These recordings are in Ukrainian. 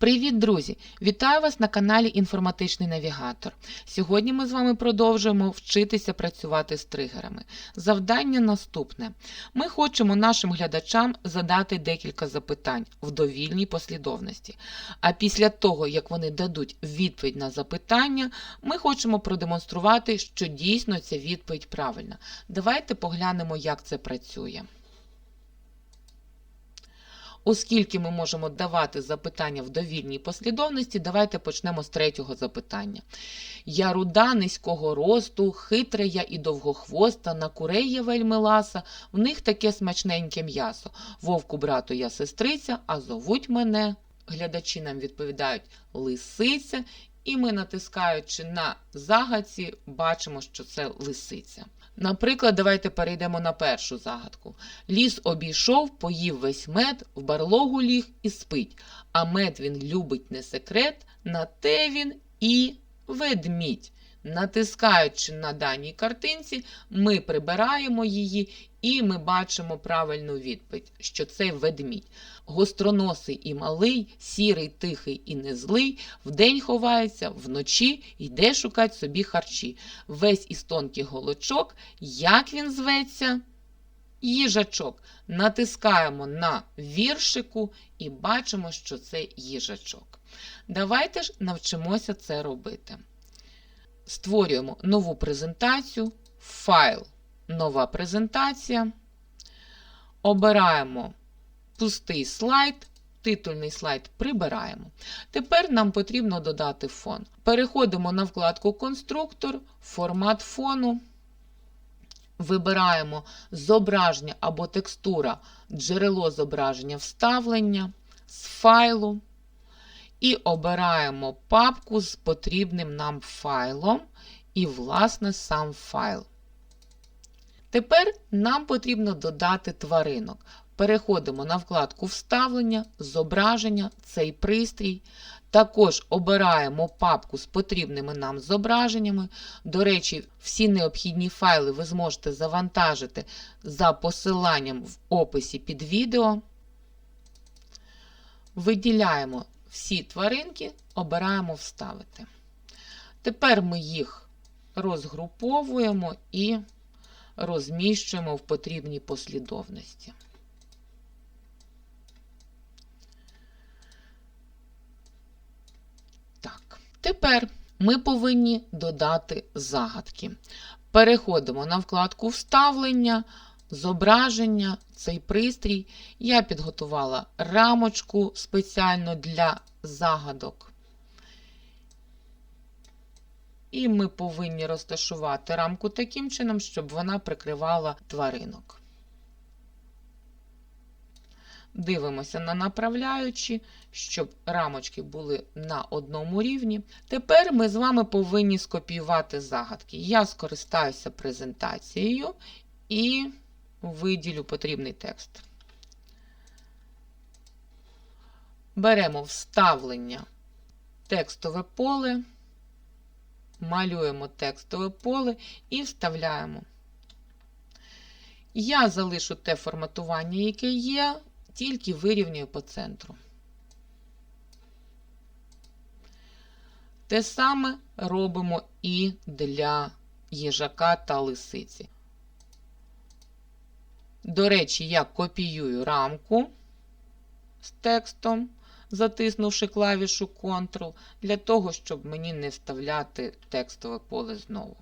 Привіт, друзі! Вітаю вас на каналі Інформатичний Навігатор. Сьогодні ми з вами продовжуємо вчитися працювати з тригерами. Завдання наступне: ми хочемо нашим глядачам задати декілька запитань в довільній послідовності. А після того, як вони дадуть відповідь на запитання, ми хочемо продемонструвати, що дійсно ця відповідь правильна. Давайте поглянемо, як це працює. Оскільки ми можемо давати запитання в довільній послідовності, давайте почнемо з третього запитання. Я руда низького росту, хитра я і довгохвоста, на курей є вельми ласа, в них таке смачненьке м'ясо. Вовку брату я сестриця, а зовуть мене. Глядачі нам відповідають лисиця, і ми, натискаючи на загадці, бачимо, що це лисиця. Наприклад, давайте перейдемо на першу загадку. Ліс обійшов, поїв весь мед, в барлогу ліг і спить. А мед він любить не секрет, на те він і ведмідь. Натискаючи на даній картинці, ми прибираємо її і ми бачимо правильну відповідь, що це ведмідь. Гостроносий і малий, сірий, тихий і незлий, вдень ховається, вночі йде шукать собі харчі. Весь із тонких голочок, як він зветься? Їжачок. Натискаємо на віршику і бачимо, що це їжачок. Давайте ж навчимося це робити. Створюємо нову презентацію, файл, нова презентація. Обираємо пустий слайд, титульний слайд прибираємо. Тепер нам потрібно додати фон. Переходимо на вкладку Конструктор, формат фону. Вибираємо зображення або текстура, джерело зображення вставлення з файлу. І обираємо папку з потрібним нам файлом і, власне, сам файл. Тепер нам потрібно додати тваринок. Переходимо на вкладку Вставлення, зображення, цей пристрій. Також обираємо папку з потрібними нам зображеннями. До речі, всі необхідні файли ви зможете завантажити за посиланням в описі під відео. Виділяємо всі тваринки, обираємо Вставити. Тепер ми їх розгруповуємо і розміщуємо в потрібній послідовності. Так, тепер ми повинні додати загадки. Переходимо на вкладку Вставлення, зображення, цей пристрій. Я підготувала рамочку спеціально для загадок. І ми повинні розташувати рамку таким чином, щоб вона прикривала тваринок. Дивимося на направляючі, щоб рамочки були на одному рівні. Тепер ми з вами повинні скопіювати загадки. Я скористаюся презентацією і виділю потрібний текст. Беремо вставлення текстове поле, малюємо текстове поле і вставляємо. Я залишу те форматування, яке є, тільки вирівнюю по центру. Те саме робимо і для їжака та лисиці. До речі, я копіюю рамку з текстом, затиснувши клавішу Ctrl, для того, щоб мені не вставляти текстове поле знову.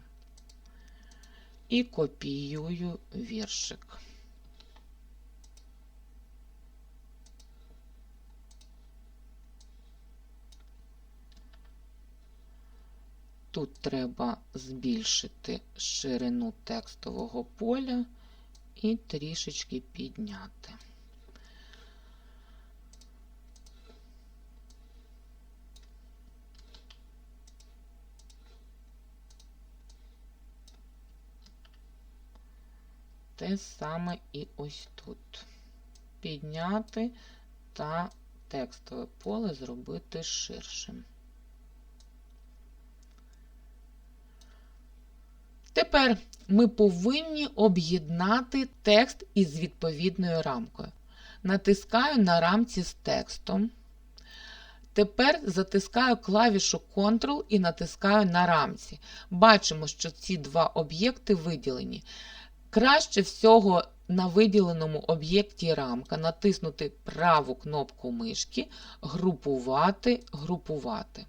І копіюю віршик. Тут треба збільшити ширину текстового поля і трішечки підняти. Те саме і ось тут. Підняти та текстове поле зробити ширшим. Тепер ми повинні об'єднати текст із відповідною рамкою. Натискаю на рамці з текстом. Тепер затискаю клавішу Ctrl і натискаю на рамці. Бачимо, що ці два об'єкти виділені. Краще всього на виділеному об'єкті рамка натиснути праву кнопку мишки, групувати, групувати.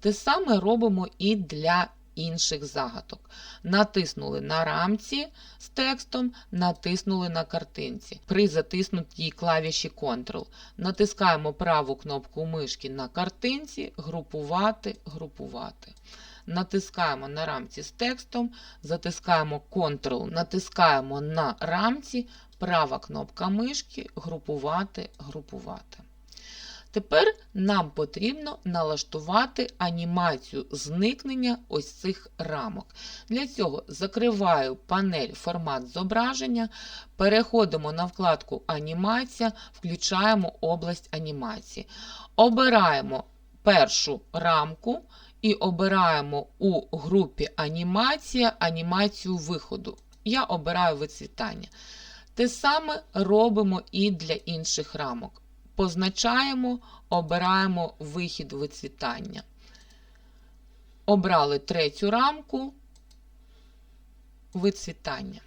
Те саме робимо і для інших загадок. Натиснули на рамці з текстом, натиснули на картинці. При затиснутій клавіші Ctrl. Натискаємо праву кнопку мишки на картинці, групувати, групувати. Натискаємо на рамці з текстом, затискаємо Ctrl, натискаємо на рамці, права кнопка мишки, групувати, групувати. Тепер нам потрібно налаштувати анімацію зникнення ось цих рамок. Для цього закриваю панель формат зображення, переходимо на вкладку Анімація, включаємо область анімації. Обираємо першу рамку і обираємо у групі Анімація анімацію виходу. Я обираю вицвітання. Те саме робимо і для інших рамок. Позначаємо, обираємо вихід вицвітання. Обрали третю рамку вицвітання.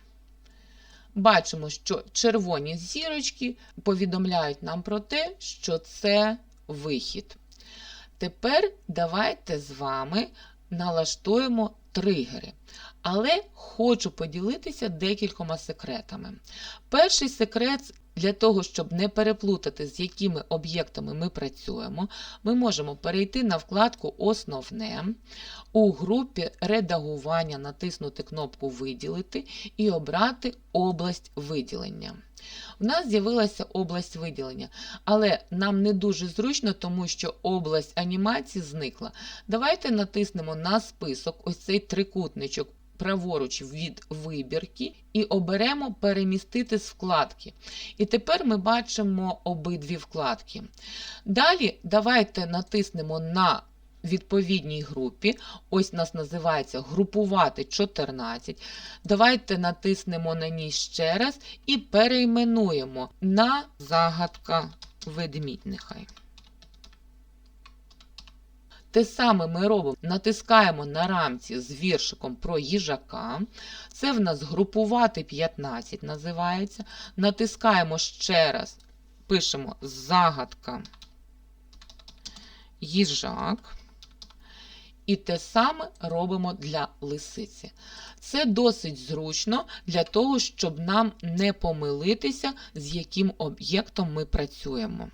Бачимо, що червоні зірочки повідомляють нам про те, що це вихід. Тепер давайте з вами налаштуємо тригери. Але хочу поділитися декількома секретами. Перший секрет для того, щоб не переплутати, з якими об'єктами ми працюємо, ми можемо перейти на вкладку Основне, у групі редагування натиснути кнопку Виділити і обрати область виділення. У нас з'явилася область виділення, але нам не дуже зручно, тому що область анімації зникла. Давайте натиснемо на список ось цей трикутничок праворуч від вибірки і оберемо перемістити з вкладки. І тепер ми бачимо обидві вкладки. Далі давайте натиснемо на відповідній групі. Ось нас називається групувати 14. Давайте натиснемо на ній ще раз і перейменуємо на загадка ведмідь нехай. Те саме ми робимо, натискаємо на рамці з віршиком про їжака. Це в нас групувати 15 називається. Натискаємо ще раз, пишемо загадка їжак. І те саме робимо для лисиці. Це досить зручно для того, щоб нам не помилитися, з яким об'єктом ми працюємо.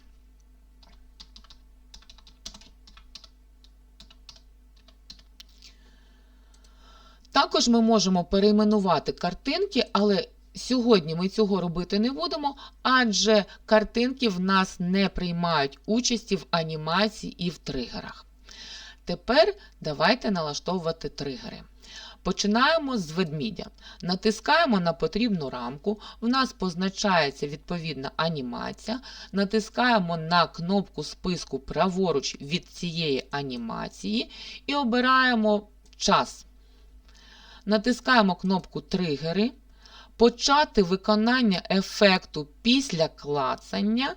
Також ми можемо перейменувати картинки, але сьогодні ми цього робити не будемо, адже картинки в нас не приймають участі в анімації і в тригерах. Тепер давайте налаштовувати тригери. Починаємо з ведмідя. Натискаємо на потрібну рамку, в нас позначається відповідна анімація. Натискаємо на кнопку списку праворуч від цієї анімації і обираємо час. Натискаємо кнопку Тригери. Почати виконання ефекту після клацання,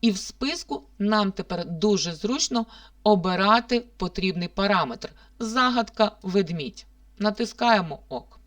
і в списку нам тепер дуже зручно обирати потрібний параметр. Загадка ведмідь. Натискаємо ОК.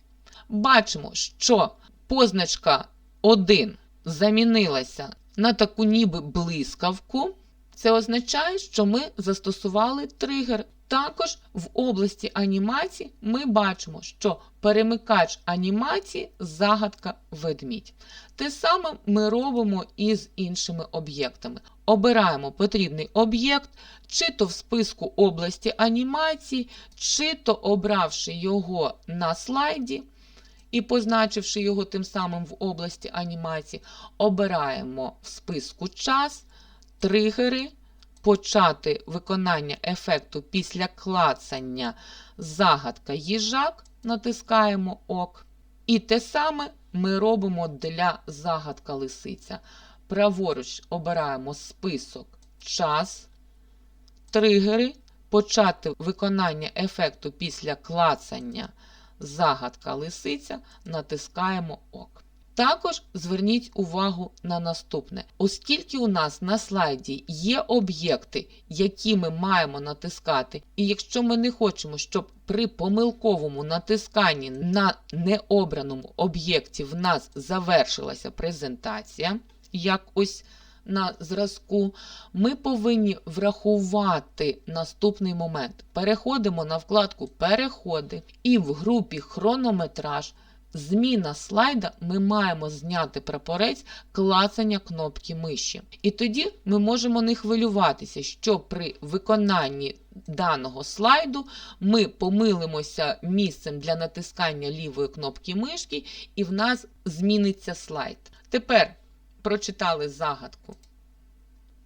Бачимо, що позначка 1 замінилася на таку ніби блискавку. Це означає, що ми застосували тригер. Також в області анімації ми бачимо, що перемикач анімації загадка ведмідь. Те саме ми робимо і з іншими об'єктами. Обираємо потрібний об'єкт, чи то в списку області анімації, чи то обравши його на слайді і позначивши його тим самим в області анімації, обираємо в списку час, тригери. Почати виконання ефекту після клацання загадка їжак, натискаємо ОК. І те саме ми робимо для загадка лисиця. Праворуч обираємо список час, тригери, почати виконання ефекту після клацання загадка лисиця, натискаємо ОК. Також зверніть увагу на наступне: оскільки у нас на слайді є об'єкти, які ми маємо натискати, і якщо ми не хочемо, щоб при помилковому натисканні на необраному об'єкті в нас завершилася презентація, як ось на зразку, ми повинні врахувати наступний момент. Переходимо на вкладку Переходи і в групі Хронометраж. Зміна слайда ми маємо зняти прапорець клацання кнопки миші. І тоді ми можемо не хвилюватися, що при виконанні даного слайду ми помилимося місцем для натискання лівої кнопки мишки, і в нас зміниться слайд. Тепер прочитали загадку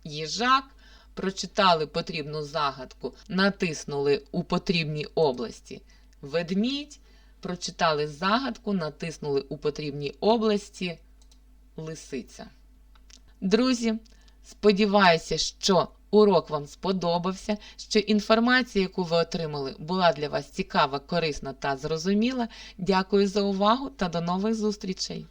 їжак, прочитали потрібну загадку, натиснули у потрібній області ведмідь, прочитали загадку, натиснули у потрібній області лисиця. Друзі, сподіваюся, що урок вам сподобався, що інформація, яку ви отримали, була для вас цікава, корисна та зрозуміла. Дякую за увагу та до нових зустрічей!